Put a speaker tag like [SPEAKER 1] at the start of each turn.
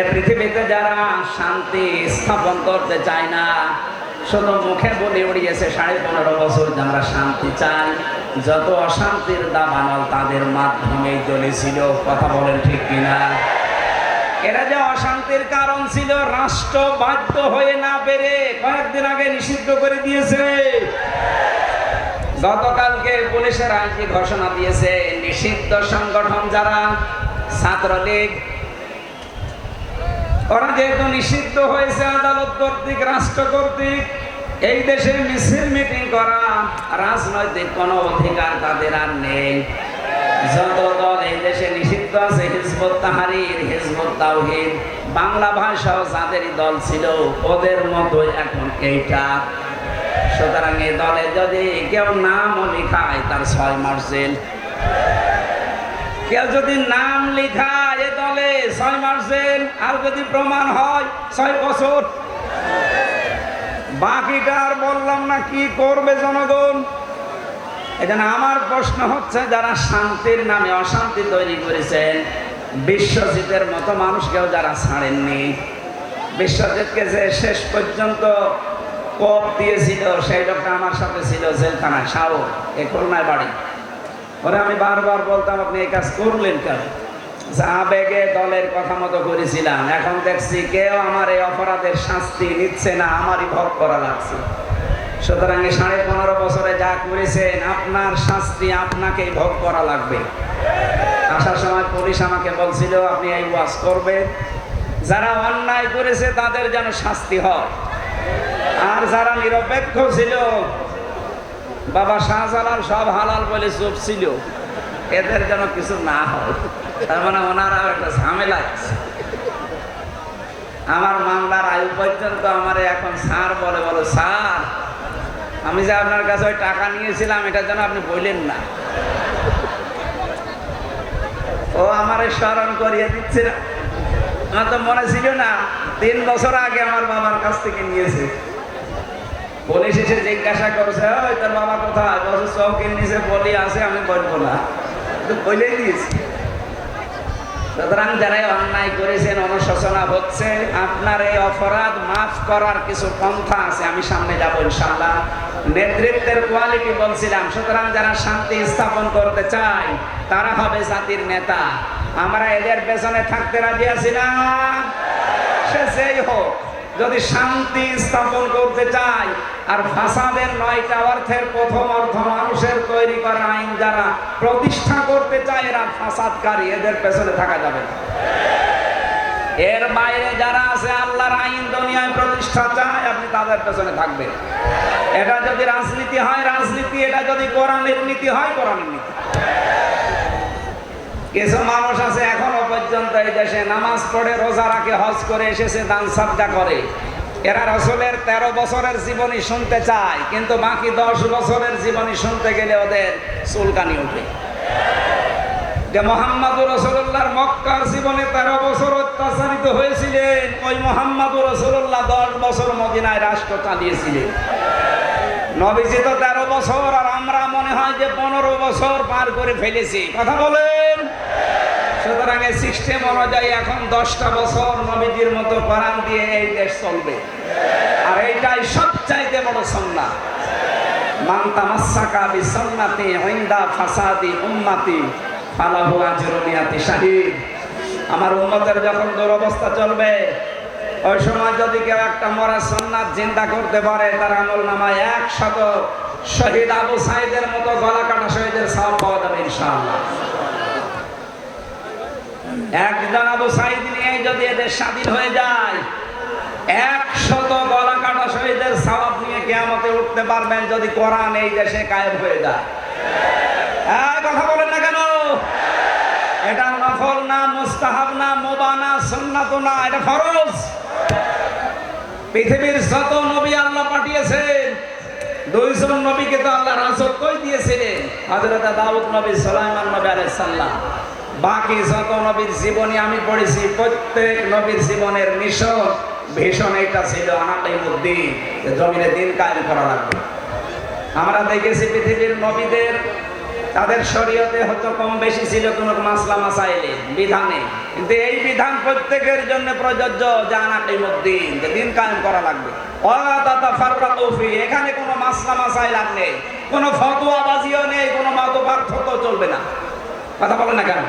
[SPEAKER 1] এ পৃথিবীতে যারা শান্তি স্থাপন করতে চায় না, শুধু মুখে বলে উড়িয়েছে সাড়ে পনেরো বছর যে আমরা শান্তি চাই। যত অশান্তির দাবানল তাদের মাধ্যমেই চলেছিল কথা বলেন ঠিক কিনা? এরা যে অশান্তির কারণ ছিল, রাষ্ট্র বাধ্য হয়ে না পেরে কয়েকদিন আগে নিষিদ্ধ করে দিয়েছে। গতকালকে পুলিশের আইনটি ঘোষণা দিয়েছে, নিষিদ্ধ সংগঠন যারা ছাত্রলীগ ওরা যেহেতু নিষিদ্ধ হয়েছে আদালত কর্তৃক, রাষ্ট্র কর্তৃক, এই দেশে মিছিল মিটিং করা, রাজনৈতিক কোনো অধিকার তাদের আর নেই। যত দল এই দেশে নিষিদ্ধ আছে, হিজবুত তাহারির, হিজবুত তাওহিদ, বাংলা ভাষাও যাদেরই দল ছিল, ওদের মতো এখন এইটা। সুতরাং এই দলে যদি কেউ নামও লিখায়, তার ছয় মাস জেল কেউ যদি নাম লিখায় ছয় মাস জেল আর যদি প্রমাণ হয়, ছয় বছর। বাকিটা আর বললাম না, কি করবে জনগণ? এখানে আমার প্রশ্ন হচ্ছে, যারা শান্তির নামে অশান্তি তৈরি করেছেন, বিশ্বজিতের মতো মানুষকেও যারা ছাড়েননি, বিশ্বজিৎকে যে শেষ পর্যন্ত কোপ দিয়েছিল, সেই লোকটা আমার সাথে ছিল জেলখানায়। সাও এ খুলনায় বাড়ি। ওরা আমি বারবার বলতাম, আপনি এই কাজ করলেন কেন? আবেগে দলের কথা মতো করেছিলাম। এখন দেখছি কেউ আমার এই অপরাধের শাস্তি নিচ্ছে না, আমারই করা লাগছে। সুতরাং এই সাড়ে পনেরো বছরে যা করেছেন, আপনার শাস্তি আপনাকেই ভোগ করা লাগবে। আসার সময় পুলিশ আমাকে বলছিল, আপনি এই ওয়াজ করবেন। যারা অন্যায় করেছে, তাদের যেন শাস্তি হয়। আর যারা নিরপেক্ষ ছিল, বাবা শাহজালাল সব হালাল বলে চুপ ছিল। এদের যেন কিছু না হয়। তার মানে ওনারাও একটা ঝামেলা আছে। আমার মামলার আয়ু পর্যন্ত আমার এখন স্যার বলে, বলো, স্যার, আমি যে আপনার কাছে ওই টাকা নিয়েছিলাম এটার জন্য আপনি বললেন না। ও আমার স্মরণ করিয়ে দিচ্ছে না। আমার তো মনে ছিল না, তিন বছর আগে আমার বাবার কাছ থেকে নিয়েছে। পুলিশ এসে জিজ্ঞাসা করছে, ওই তোর বাবা কোথায়? বছর চৌকির নিচে বলি আছে, আমি বলব না। তো বলেই দিয়েছি। সুতরাং যারা অন্যায় করেছেন, অনুশোচনা হচ্ছে, আপনার এই অপরাধ মাফ করার কিছু পন্থা আছে, আমি সামনে যাব ইনশাল্লাহ নেতৃত্বের কোয়ালিটি বলছিলাম, সুতরাং যারা শান্তি স্থাপন করতে চায়, তারা হবে জাতির নেতা। আমরা এদের পেছনে থাকতে রাজি আছি না? সে যেই হোক। যদি শান্তি স্থাপন করতে চাই আর ফাসাদের নয়টা অর্থের প্রথম অর্থ মানুষের তৈরি করা আইন যারা প্রতিষ্ঠা করতে চায়, এরা ফাসাদকারী, এদের পেছনে থাকা যাবে এর বাইরে যারা আছে, আল্লাহর আইন দুনিয়ায় প্রতিষ্ঠা চায়, আপনি তাদের পেছনে থাকবেন। এটা যদি রাজনীতি হয়, রাজনীতি, এটা যদি কোরআনের নীতি হয়, কোরআনের নীতি। কিছু মানুষ আছে এখনও পর্যন্ত এই দেশে নামাজ পড়ে, রোজা রাখে, হজ করে এসেছে, দান সাদকা করে। এরা রসলের তেরো বছরের জীবনী শুনতে চায়, কিন্তু বাকি দশ বছরের জীবনী শুনতে গেলে ওদের চুলকানি উঠে। যে মোহাম্মদুর রসুল্লাহর মক্কার জীবনে তেরো বছর অত্যাচারিত হয়েছিলেন, ওই মোহাম্মদুর রসুল্লাহ দশ বছর মদিনায় রাষ্ট্র চালিয়েছিলেন। নবীজি তো তেরো বছর, আর আমরা মনে হয় যে পনেরো বছর পার করে ফেলেছি। কথা বলেন। সুতরাং এই সিস্টেম অনুযায়ী এখন দশটা বছর নবীজির মতো কোরআন দিয়ে এই দেশ চলবে। আর এইটাই সবচাইতে বড় সন্না। মান তামাসসাকা বিসন্নাতি ইনদা ফাসাদি উম্মতি, ফালাহু আজরুনিয়াতি শাহিদ। আমার উম্মতের যখন দুরবস্থা চলবে ওই সময় যদি কেউ একটা মরা সন্ন্যাত চিন্তা করতে পারে, তার আমল নামায় একশত শহীদ আবু সাইদের মতো গলা কাটা শহীদের সব পাওয়া যাবে ইনশাআল্লাহ। একজন আবু সাইদ নিয়ে যদি এদের স্বাধীন হয়ে যায়, একশত গলা কাটা শহীদের সওয়াব নিয়ে কেয়ামতে উঠতে পারবেন যদি কোরআন এই দেশে কায়েম হয়ে যায়। এই কথা বলেন না কেন? এটা নফল না, মুস্তাহাব না মোবা না সুন্নাত না, এটা ফরজ। পৃথিবীর যত নবী আল্লাহ পাঠিয়েছেন, দুইজন নবীকে তো আল্লাহ রাজত্বই দিয়েছিলেন? হযরত দাউদ নবী, সুলাইমান নবী আলাইহিস সালাম। বাকি যত নবীর জীবনী আমি পড়েছি, প্রত্যেক নবীর জীবনের মিশন, ভীষণ এটা ছিল আনালিমুদ্দিন জমিনে দিন কায়েম করা লাগবে। আমরা দেখেছি পৃথিবীর নবীদের তাদের শরীয়তে হয়তো কম বেশি ছিল কোনো মাসলা মাসাইলে, বিধানে। কিন্তু এই বিধান প্রত্যেকের জন্য প্রযোজ্য জানা দিন দিন কায়েম করা লাগবে। এখানে কোনো মাসলা মাসাইল আর কোনো ফতোয়াবাজিও নেই, কোনো মত পার্থক্য চলবে না। কথা বলেন না কেন?